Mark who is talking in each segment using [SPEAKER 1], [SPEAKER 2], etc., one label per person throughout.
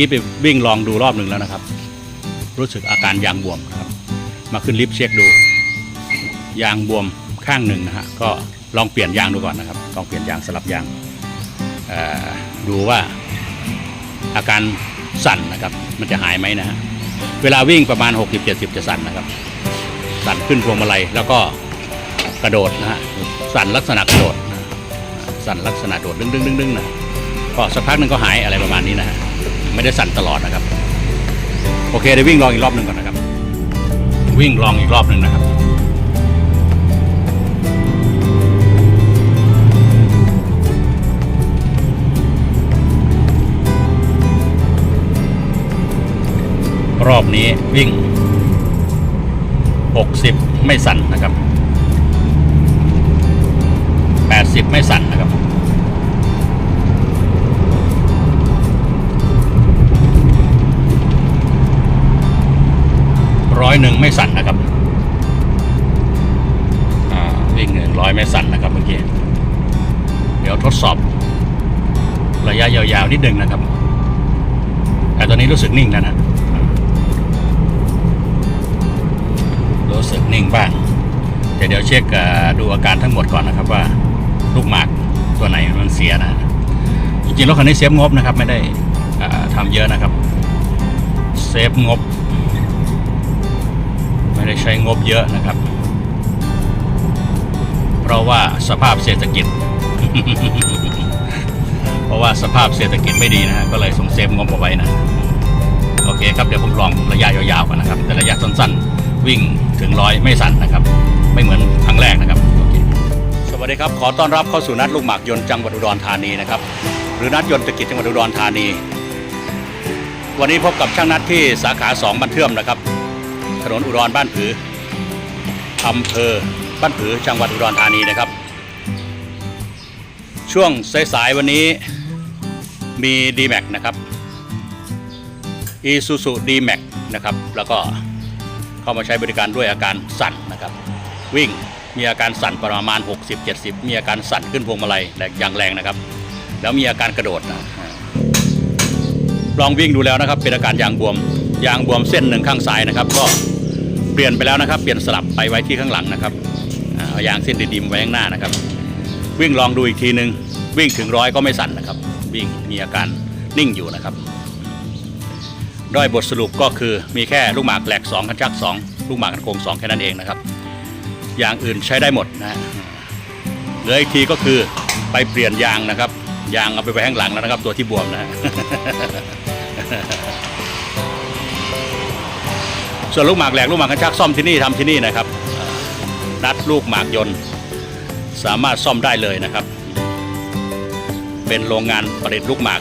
[SPEAKER 1] ื่อกี้ไปวิ่งลองดูรอบหนึ่งแล้วนะครับ รู้สึกอาการยางบวมครับ มาขึ้นลิฟต์เช็คดู ยางบวมข้างหนึ่งนะฮะก็ลองเปลี่ยนยางดูก่อนนะครับลองเปลี่ยนยางสลับยางดูว่าอาการสั่นนะครับ มันจะหายไหมนะฮะเวลาวิ่งประมาณ 60-70 จะสั่นนะครับ สั่นขึ้นพวงมาลัยแล้วก็กระโดดนะฮะสั่นลักษณะกระโดด สั่นลักษณะโดดดึงดึงดึงดึงนะก็สักพักหนึ่งก็หายอะไรประมาณนี้นะฮะ ไม่ได้สั่นตลอดนะครับ โอเคเดี๋ยววิ่งลองอีกรอบหนึ่งก่อนนะครับ วิ่งลองอีกรอบหนึ่งนะครับรอบนี้วิ่ง 60 ไม่สั่นนะครับ 80 ไม่สั่นนะครับ นิดนึงนะครับ แต่ตอนนี้รู้สึกนิ่งแล้วนะ รู้สึกนิ่งบ้างแต่เดี๋ยวเช็คดูอาการทั้งหมดก่อนนะครับว่าลูกหมากตัวไหนมันเสียนะ จริงๆรถคันนี้เซฟงบนะครับ ไม่ได้เอ่อทำเยอะนะครับ เซฟงบ ไม่ได้ใช้งบเยอะนะครับ เพราะว่าสภาพเศรษฐกิจ เพราะว่าสภาพเศรษฐกิจไม่ดีนะฮะก็เลยส่งเซฟงบเอาไว้นะโอเคครับเดี๋ยวผมลองระยะยาวๆกันนะครับ แต่ระยะสั้นๆ วิ่งถึงร้อยไม่สั่นนะครับ ไม่เหมือนครั้งแรกนะครับสวัสดีครับขอต้อนรับเข้าสู่นัดลูกหมากยนต์จังหวัดอุดรธานีนะครับหรือนัดยนต์ตะกิจจังหวัดอุดรธานี วันนี้พบกับช่างนัดที่สาขาสองบ้านเทื่อมนะครับ ถนนอุดรบ้านผืออำเภอบ้านผือจังหวัดอุดรธานีนะครับ ช่วงสายๆวันนี้ มี d m a x นะครับ Isuzu D-Max นะครับ แล้วก็เข้ามาใช้บริการด้วยอาการสั่นนะครับ วิ่งมีอาการสั่นประมาณ 60-70 มีอาการสั่นขึ้นพวงมาลัยแรงอย่างแรงนะครับ แล้วมีอาการกระโดดนะลองวิ่งดูแล้วนะครับ เป็นอาการยางบวมยางบวมเส้นหนึ่งข้างซ้ายนะครับ ก็เปลี่ยนไปแล้วนะครับ เปลี่ยนสลับไปไว้ที่ข้างหลังนะครับเอายางเส้นดิมๆไว้ข้างหน้านะครับ วิ่งลองดูอีกทีหนึ่งวิ่งถึงร้อยก็ไม่สั่นนะครับ วิ่งมีอาการนิ่งอยู่นะครับด้อยบทสรุปก็คือมีแค่ลูกหมากแหลก2คันชัก 2 ลูกหมากกันโคง2แค่นั้นเองนะครับ อย่างอื่นใช้ได้หมดนะเหลืออีกทีก็คือไปเปลี่ยนยางนะครับ ยางเอาไปไว้ข้างหลังแล้วนะครับ ตัวที่บวมนะ ส่วนลูกหมากแหลกลูกหมากกันชักซ่อมที่นี่ทำที่นี่นะครับนัดลูกหมากยนต์ สามารถซ่อมได้เลยนะครับ เป็นโรงงานผลิตลูกหมาก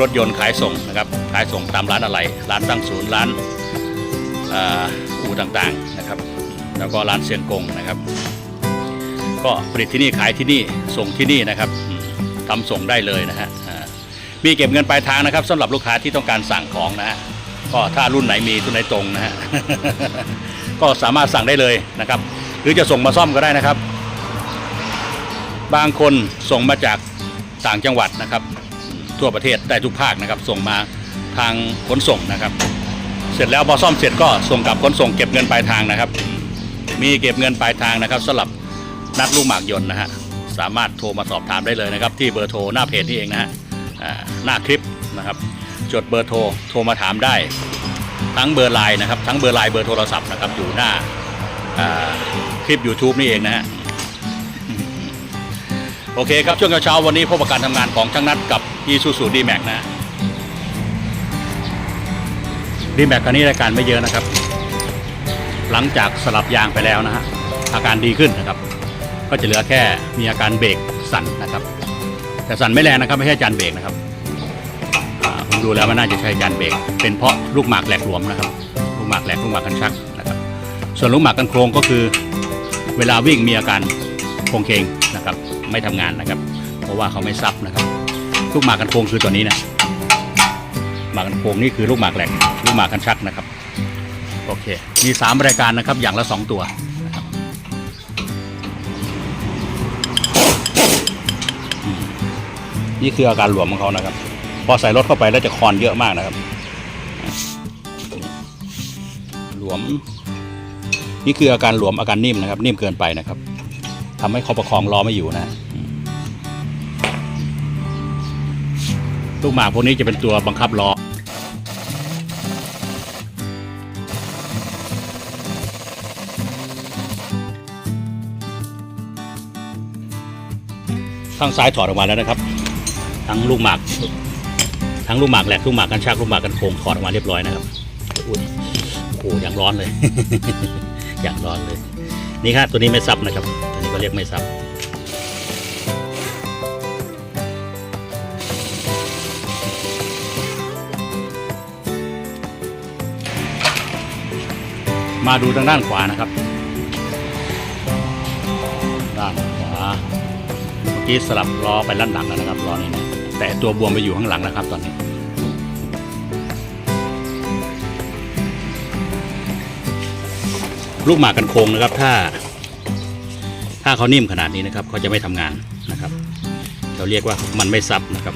[SPEAKER 1] รถยนต์ขายส่งนะครับขายส่งตามร้านอะไร ร้านตั้งศูนย์ร้านอู่ต่างๆนะครับ แล้วก็ร้านเซียงกงนะครับ ก็ผลิตที่นี่ขายที่นี่ส่งที่นี่นะครับอืมทำส่งได้เลยนะฮะมีเก็บเงินปลายทางนะครับสำหรับลูกค้าที่ต้องการสั่งของนะฮะก็ถ้ารุ่นไหนมีรุ่นไหนตรงนะฮะก็สามารถสั่งได้เลยนะครับ หรือจะส่งมาซ่อมก็ได้นะครับ บางคนส่งมาจาก ต่างจังหวัดนะครับ ทั่วประเทศได้ทุกภาคนะครับ ส่งมาทางขนส่งนะครับ เสร็จแล้วพอซ่อมเสร็จก็ส่งกลับขนส่งเก็บเงินปลายทางนะครับ มีเก็บเงินปลายทางนะครับสำหรับนัดลูกหมากยนต์นะฮะสามารถโทรมาสอบถามได้เลยนะครับ ที่เบอร์โทรหน้าเพจนี่เองนะฮะหน้าคลิปนะครับ จดเบอร์โทรโทรมาถามได้ ทั้งเบอร์ไลน์นะครับ ทั้งเบอร์ไลน์เบอร์โทรศัพท์นะครับอยู่หน้าอ่าคลิป YouTube นี่เองนะฮะ โอเคครับ ช่วงเช้าๆวันนี้พบกับการทำงานของช่างนัดกับ Isuzu D-Max นะ D-Max คันนี้รายการไม่เยอะนะครับ หลังจากสลับยางไปแล้วนะฮะอาการดีขึ้นนะครับ ก็จะเหลือแค่มีอาการเบรกสั่นนะครับ แต่สั่นไม่แรงนะครับ ไม่ใช่จานเบรกนะครับผมดูแล้วมันน่าจะใช้จานเบรกเป็นเพราะลูกหมากแหลกหลวมนะครับ ลูกหมากแหลกลูกหมากกันชักนะครับ ส่วนลูกหมากกันโครงก็คือ เวลาวิ่งมีอาการโครงเคง ไม่ทำงานนะครับ เพราะว่าเขาไม่ซับนะครับ ลูกหมากกันโครงคือตัวนี้นะหมากกันโครงนี่คือลูกหมากแหลกลูกหมากกันชักนะครับโอเค มีสามรายการนะครับ อย่างละสองตัวนะครับนี่คืออาการหลวมของเขานะครับ พอใส่รถเข้าไปแล้วจะคอนเยอะมากนะครับ หลวม นี่คืออาการหลวมอาการนิ่มนะครับ นิ่มเกินไปนะครับทำให้เขาประคองล้อไม่อยู่นะ ลูกหมากพวกนี้จะเป็นตัวบังคับล้อข้างซ้ายถอดออกมาแล้วนะครับ ทั้งลูกหมาก ทั้งลูกหมากแหลกลูกหมากกันชากลูกหมากกันโค้งถอดออกมาเรียบร้อยนะครับอุ้ยโอ้โหอย่างร้อนเลย อย่างร้อนเลย นี่ครับตัวนี้ไม่ซับนะครับตัวนี้ก็เรียกไม่ซับ มาดูทางด้านขวานะครับ ด้านขวาเมื่อกี้สลับล้อไปด้านหลังแล้วนะครับล้อนี้นะแต่ตัวบวมไปอยู่ข้างหลังนะครับ ตอนนี้ลูกหมากกันโค้งนะครับ ถ้า ถ้าเขานิ่มขนาดนี้นะครับเขาจะไม่ทำงานนะครับ เราเรียกว่ามันไม่ซับนะครับ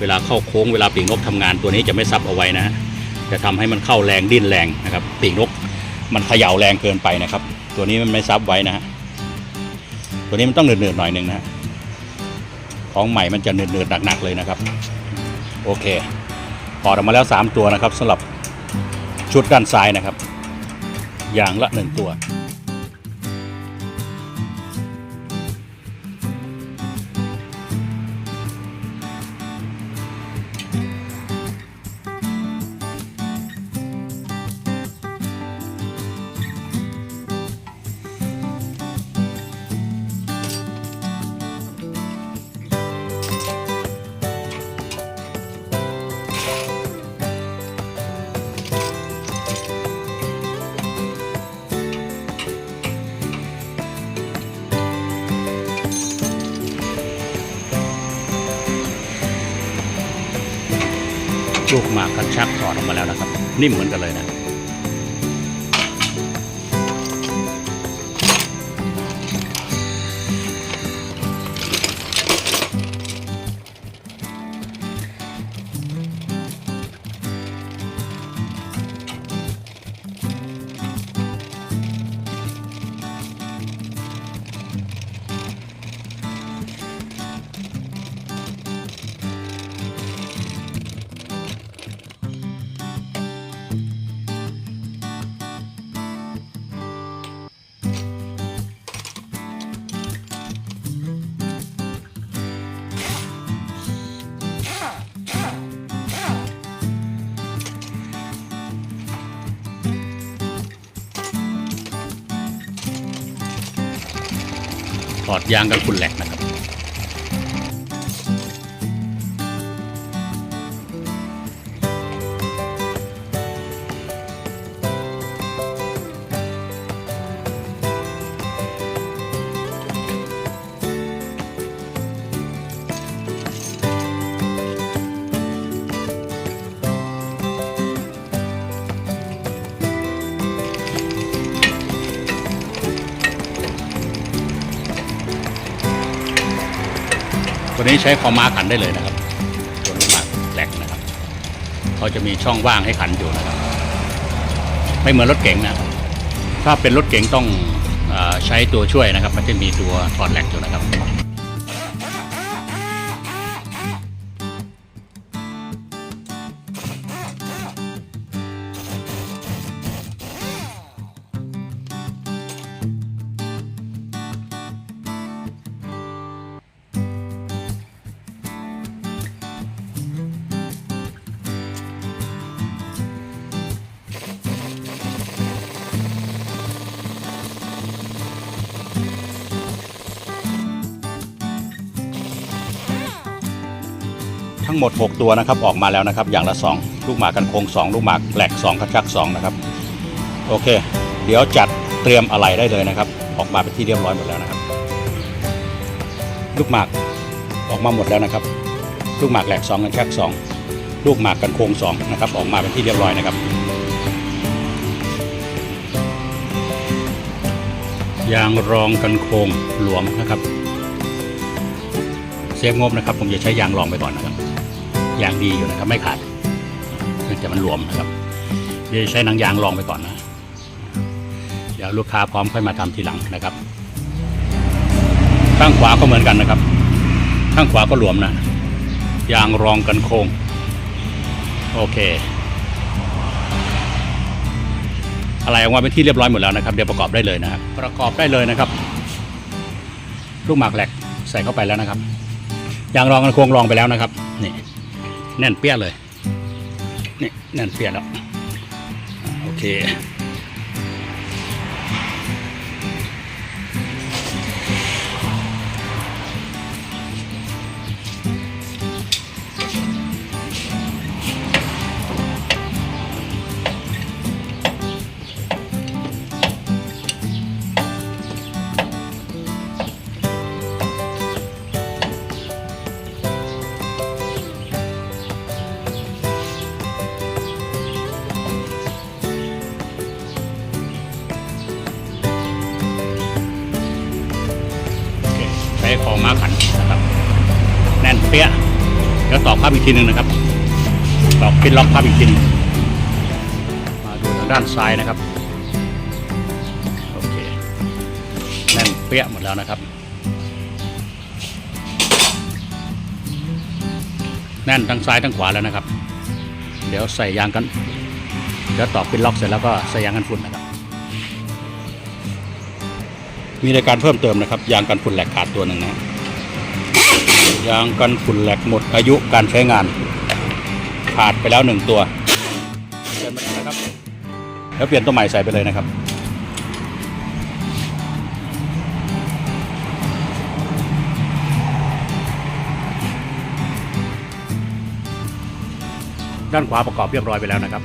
[SPEAKER 1] เวลาเข้าโค้งเวลาปีกนกทำงานตัวนี้จะไม่ซับเอาไว้นะฮะจะทำให้มันเข้าแรงดิ้นแรงนะครับปีกนก มันเขย่าแรงเกินไปนะครับ ตัวนี้มันไม่ซับไว้นะฮะตัวนี้มันต้องเนืดๆหน่อยหนึ่งนะของใหม่มันจะเนืดๆหนักๆเลยนะครับ โอเคถอดออกมาแล้ว 3 ตัวนะครับสำหรับชุดด้านซ้ายนะครับ อย่างละ 1 ตัว ลูกหมากกันชักถอดออกมาแล้วนะครับ นิ่มเหมือนกันเลยนะ ถอดยางกันฝุ่นแหลกนะครับ นี้ใช้คอม้าขันได้เลยนะครับตัวลูกหมากแหลกนะครับเขาจะมีช่องว่างให้ขันอยู่นะครับ ไม่เหมือนรถเก๋งนะถ้าเป็นรถเก๋งต้องอใช้ตัวช่วยนะครับมันจะมีตัวถอดแหลกอยู่นะครับ หมด 6 ตัวนะครับ ออกมาแล้วนะครับ อย่างละ 2 ลูกหมากกันโคง 2 ลูกหมากแหลก 2 กระชัก 2 นะครับ โอเค เดี๋ยวจัดเตรียมอะไรได้เลยนะครับ ออกมาเป็นที่เรียบร้อยหมดแล้วนะครับ ลูกหมากออกมาหมดแล้วนะครับ ลูกหมากแหลก 2กันชัก 2 ลูกหมากกันโคง 2 นะครับ ออกมาเป็นที่เรียบร้อยนะครับ ยางรองกันโคงหลวมนะครับเซฟงบนะครับ ผมจะใช้ยางรองไปก่อนนะครับ ยางดีอยู่นะครับ ไม่ขาดเนื่องจากมันหลวมนะครับเดี๋ยวใช้หนังยางรองไปก่อนนะ เดี๋ยวลูกค้าพร้อมค่อยมาทำทีหลังนะครับ ข้างขวาก็เหมือนกันนะครับ ข้างขวาก็หลวมนะยางรองกันโค้งโอเค อะไรออกมาเป็นที่เรียบร้อยหมดแล้วนะครับ เดี๋ยวประกอบได้เลยนะครับประกอบได้เลยนะครับ ลูกหมากแหลกใส่เข้าไปแล้วนะครับยางรองกันโค้งรองไปแล้วนะครับนี่ แน่นเปี้ยเลย นี่แน่นเปี้ยแล้ว โอเค เดี๋ยวตอกภาพอีกทีหนึ่งนะครับตอกปินล็อกภาพอีกทีนึงมาดูทางด้านซ้ายนะครับโอเคแน่นเปี้ยหมดแล้วนะครับ แน่นทั้งซ้ายทั้งขวาแล้วนะครับ เดี๋ยวใส่ยางกัน เดี๋ยวตอกปินล็อกเสร็จแล้วก็ใส่ยางกันฝุ่นนะครับมีรายการเพิ่มเติมนะครับ ยางกันฝุ่นแหลกขาดตัวหนึ่งนะ ยางกันฝุ่นแหลกหมดอายุการใช้งาน ขาดไปแล้วหนึ่งตัวเปลี่ยนไปแล้วครับ แล้วเปลี่ยนตัวใหม่ใส่ไปเลยนะครับด้านขวาประกอบเรียบร้อยไปแล้วนะครับ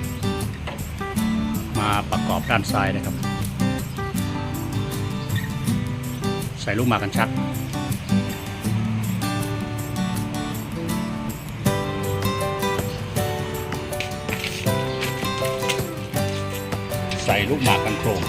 [SPEAKER 1] มาประกอบด้านซ้ายนะครับ ใส่ลูกหมากกันชัก ใส่ลูกหมากกันโครง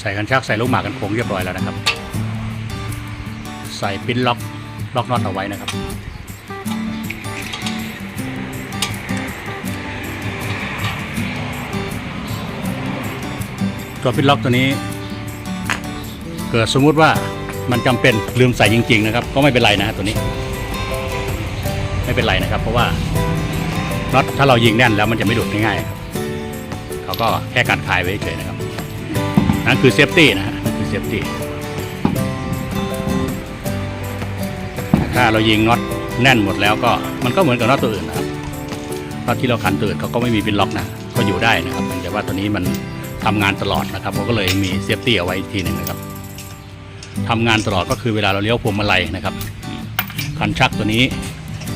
[SPEAKER 1] ใส่กันชักใส่ลูกหมากกันโค้งเรียบร้อยแล้วนะครับ ใส่ปิ้นล็อกล็อกน็อตเอาไว้นะครับตัวปิ้นล็อกตัวนี้ เกิดสมมุติว่ามันจำเป็นลืมใส่จริง ๆ นะครับ ก็ไม่เป็นไรนะตัวนี้ ไม่เป็นไรนะครับ เพราะว่าน็อตถ้าเรายิงแน่นแล้วมันจะไม่หลุดง่ายๆครับเขาก็แค่การคลายไว้เฉยนะครับ นั่นคือเซฟตี้นะฮะนั่นคือเซฟตี้ถ้าเรายิงน็อตแน่นหมดแล้วก็มันก็เหมือนกับน็อตตัวอื่นนะครับน็อตที่เราขันตัวอื่นเขาก็ไม่มีปินล็อกนะก็อยู่ได้นะครับแต่ว่าตัวนี้มันทำงานตลอดนะครับเขาก็เลยมีเซฟตี้เอาไว้ทีหนึ่งนะครับทำงานตลอดก็คือเวลาเราเลี้ยวพวงมาลัยนะครับ คันชักตัวนี้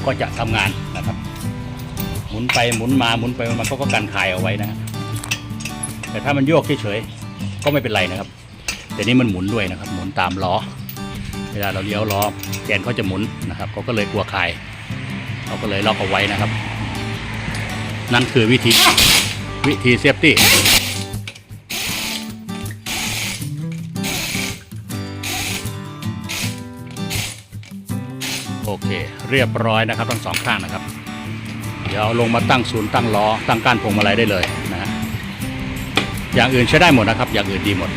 [SPEAKER 1] ก็จะทำงานนะครับ หมุนไปหมุนมาหมุนไปมันก็กันคายเอาไว้นะฮะแต่ถ้ามันโยกเฉย ก็ไม่เป็นไรนะครับ แต่นี่มันหมุนด้วยนะครับ หมุนตามล้อ เวลาเราเลี้ยวล้อแกนเขาจะหมุนนะครับเขาก็เลยกลัวคายเขาก็เลยล็อกเอาไว้นะครับ นั่นคือวิธีวิธีเซฟตี้โอเค เรียบร้อยนะครับทั้งสองข้างนะครับ เดี๋ยวเอาลงมาตั้งศูนย์ตั้งล้อตั้งก้านพวงมาลัยได้เลย อย่างอื่นใช้ได้หมดนะครับ อย่างอื่นดีหมด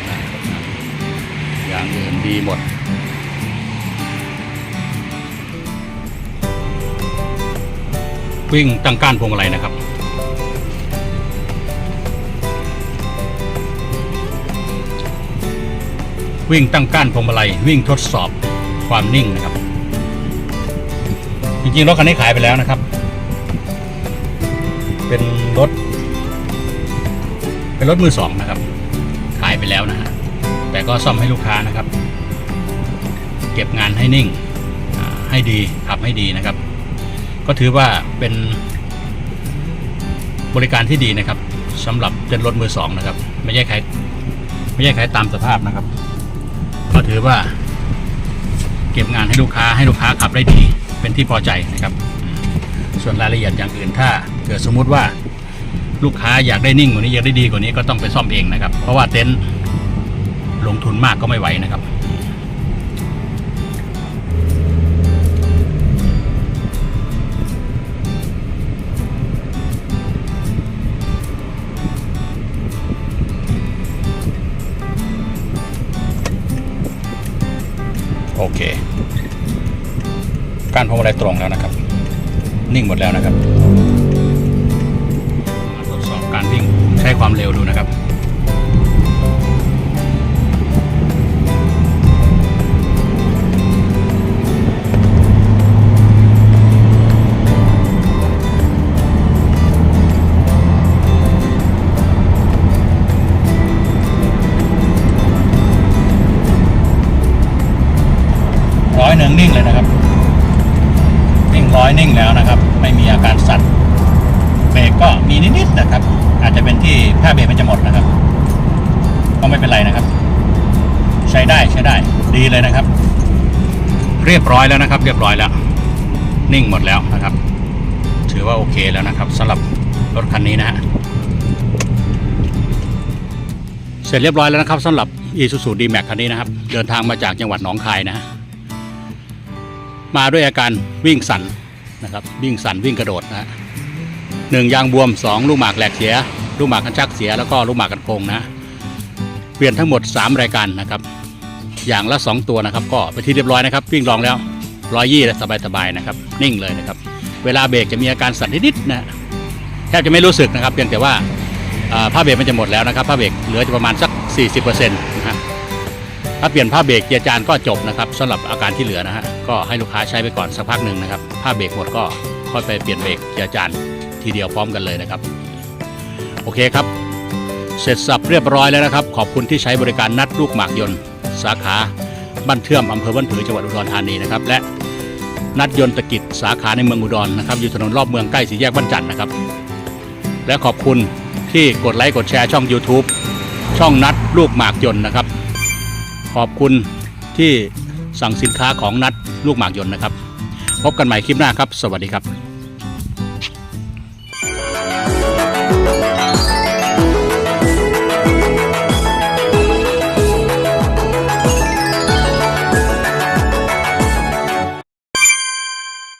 [SPEAKER 1] อย่างอื่นดีหมด วิ่งตั้งก้านพวงมาลัยนะครับวิ่งตั้งก้านพวงมาลัยวิ่งทดสอบความนิ่งนะครับ จริงๆรถคันนี้ขายไปแล้วนะครับ เป็นรถ เป็นรถมือสองนะครับ ขายไปแล้วนะฮะแต่ก็ซ่อมให้ลูกค้านะครับ เก็บงานให้นิ่งให้ดีขับให้ดีนะครับ ก็ถือว่าเป็นบริการที่ดีนะครับสำหรับเต้นรถมือสองนะครับ ไม่ใช่ขายไม่ใช่ขายตามสภาพนะครับ ก็ถือว่า เก็บงานให้ลูกค้าให้ลูกค้าขับได้ดี เป็นที่พอใจนะครับ ส่วนรายละเอียดอย่างอื่นถ้าเกิดสมมุติว่า ลูกค้าอยากได้นิ่งกว่านี้อยากได้ดีกว่านี้ก็ต้องไปซ่อมเองนะครับ เพราะว่าเต็นท์ลงทุนมากก็ไม่ไหวนะครับโอเค การพวงมาลัยตรงแล้วนะครับ นิ่งหมดแล้วนะครับมาทดสอบ การวิ่งใช้ความเร็วดูนะครับร้อยหนึ่งนิ่งเลยนะครับ นิ่งร้อยนิ่งแล้วนะครับ ไม่มีอาการสั่นเบรกก็มีนิดๆนะครับ อาจจะเป็นที่ผ้าเบรกมันจะหมดนะครับ ก็ไม่เป็นไรนะครับ ใช้ได้ใช้ได้ดีเลยนะครับ เรียบร้อยแล้วนะครับ เรียบร้อยแล้ว นิ่งหมดแล้วนะครับ ถือว่าโอเคแล้วนะครับสำหรับรถคันนี้นะฮะเสร็จเรียบร้อยแล้วนะครับสำหรับ Isuzu D-Max คันนี้นะครับ เดินทางมาจากจังหวัดหนองคายนะมาด้วยอาการวิ่งสั่นนะครับ วิ่งสั่นวิ่งกระโดดนะฮะ หนึ่งยางบวมสองลูกหมากแหลกเสีย ลูกหมากกันชักเสียแล้วก็ลูกหมากกันโกงนะเปลี่ยนทั้งหมด 3 รายการนะครับ อย่างละ 2 ตัวนะครับ ก็ไปที่เรียบร้อยนะครับวิ่งลองแล้วร้อยยี่สบายๆนะครับ นิ่งเลยนะครับ เวลาเบรกจะมีอาการสั่นนิดๆนะแทบจะไม่รู้สึกนะครับเพียงแต่ว่าอ่าผ้าเบรกมันจะหมดแล้วนะครับผ้าเบรกเหลือจะประมาณสัก 40%นะฮะถ้าเปลี่ยนผ้าเบรกเกียร์จานก็จบนะครับสำหรับอาการที่เหลือนะฮะก็ให้ลูกค้าใช้ไปก่อนสักพักหนึ่งนะครับผ้าเบรกหมดก็ค่อยไปเปลี่ยนเบรกเกียร์จาน ทีเดียวพร้อมกันเลยนะครับ โอเคครับ เสร็จสับเรียบร้อยแล้วนะครับ ขอบคุณที่ใช้บริการนัดลูกหมากยนต์ สาขาบ้านเทื่อมอำเภอบ้านผือจังหวัดอุดรธานีนะครับและนัดยนตะกิจสาขาในเมืองอุดรนะครับอยู่ถนนรอบเมืองใกล้สี่แยกบ้านจันทร์นะครับ และขอบคุณที่กดไลค์กดแชร์ช่อง YouTube ช่องนัดลูกหมากยนต์นะครับ ขอบคุณที่สั่งสินค้าของนัดลูกหมากยนต์นะครับ พบกันใหม่คลิปหน้าครับ สวัสดีครับ